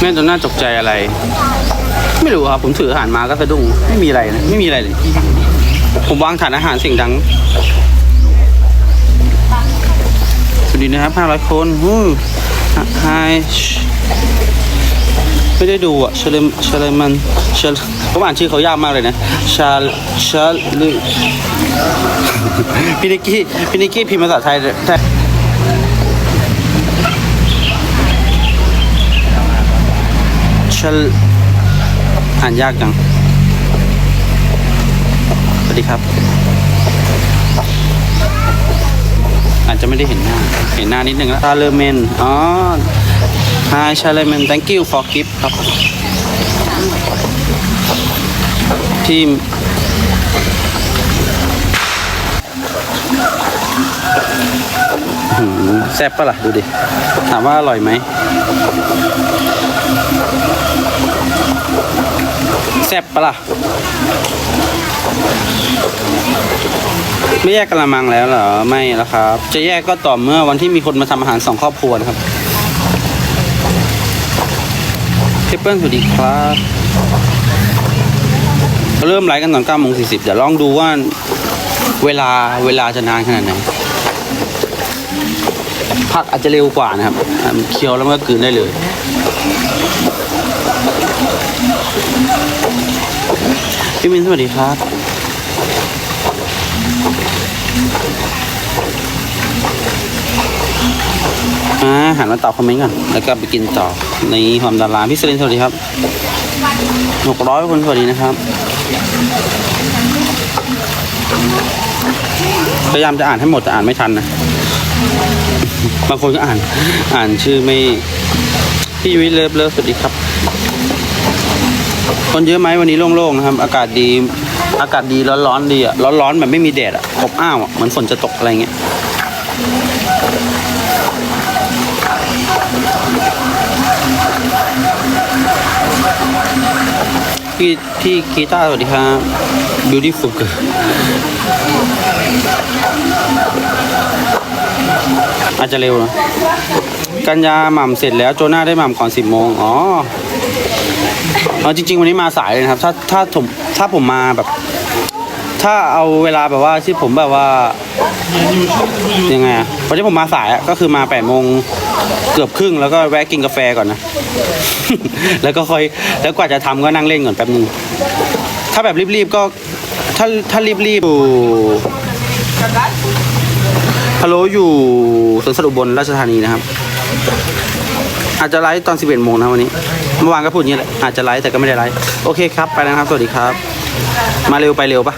แม่จนน่าตกใจอะไร ไม่รู้ครับ ผมถืออาหารมาก็สะดุ้งไม่มีอะไรนะไม่มีอะไรเลย ผมวางฐานอาหารเสียงดังสวัสดีนะครับ500คนฮู้ไฮไม่ได้ดูอะเชลมเชลมันเชลผมอ่านชื่อเขายากมากเลยนะชาชาลือพี่นิกกี้พี่นิกกี้พิมพ์ภาษาไทยได้ ชาอ่านยากจัง สวัสดีครับ อาจจะไม่ได้เห็นหน้า เห็นหน้านิดนึงแล้วชาเลเมน อ๋อ Hi ชาเลเมน thank you for gift ครับ ทีมหืมแซ่บปะล่ะ ดูดิ ถามว่าอร่อยไหม แซ่บปะล่ะ ไม่แยกกระมังแล้วเหรอ ไม่แล้วครับ จะแยกก็ต่อเมื่อวันที่มีคนมาทำอาหารสองครอบครัวนะครับเทปเปิลสวัสดีครับเริ่มไลฟ์กันตอน9โมง40เดี๋ยวลองดูว่าเวลาเวลาจะนานขนาดไหนผักอาจจะเร็วกว่านะครับเคี้ยวแล้วมันก็กลืนได้เลย พี่มินสวัสดีครับอ่าหันมาตอบคอมเมนต์ก่อน แล้วก็ไปกินต่อในความดาราพี่สลินสวัสดีครับหกร้อยคนสวัสดีนะครับ พยายามจะอ่านให้หมดแต่อ่านไม่ทันนะ บางคนก็อ่าน อ่านชื่อไม่ พี่ยุ้ยเลิฟเลิฟสวัสดีครับ คนเยอะไหมวันนี้โล่งๆนะครับ อากาศดี อากาศดีร้อนๆดีอะ ร้อนๆแบบไม่มีแดดอะ อบอ้าวอะ เหมือนฝนจะตกอะไรเงี้ยพี่พี่กีตาร์สวัสดีครับ beautiful girl อาจจะเร็วนะ กันยาหม่ำเสร็จแล้ว โจน่าได้หม่ำก่อนสิบโมง อ๋อ เอาจริง ๆ วันนี้มาสายเลยนะครับ ถ้าถ้าผมถ้าผมมาแบบ ถ้าเอาเวลาแบบว่าที่ผมแบบว่ายังไงอะวันนี้ผมมาสายอะก็คือมาแปดโมงเกือบครึ่งแล้วก็แวะกินกาแฟก่อนนะ แล้วก็ค่อยแล้วกว่าจะทำก็นั่งเล่นก่อนแป๊บนึง ถ้าแบบรีบๆก็ ถ้าถ้ารีบๆอยู่ฮัลโหลอยู่สวนสนุกบนราชธานีนะครับ อาจจะไลฟ์ตอน 11โมงนะวันนี้ เมื่อวานก็พูดอย่างนี้แหละ อาจจะไลฟ์แต่ก็ไม่ได้ไลฟ์ โอเคครับ ไปแล้วนะครับ สวัสดีครับ มาเร็วไปเร็วปะ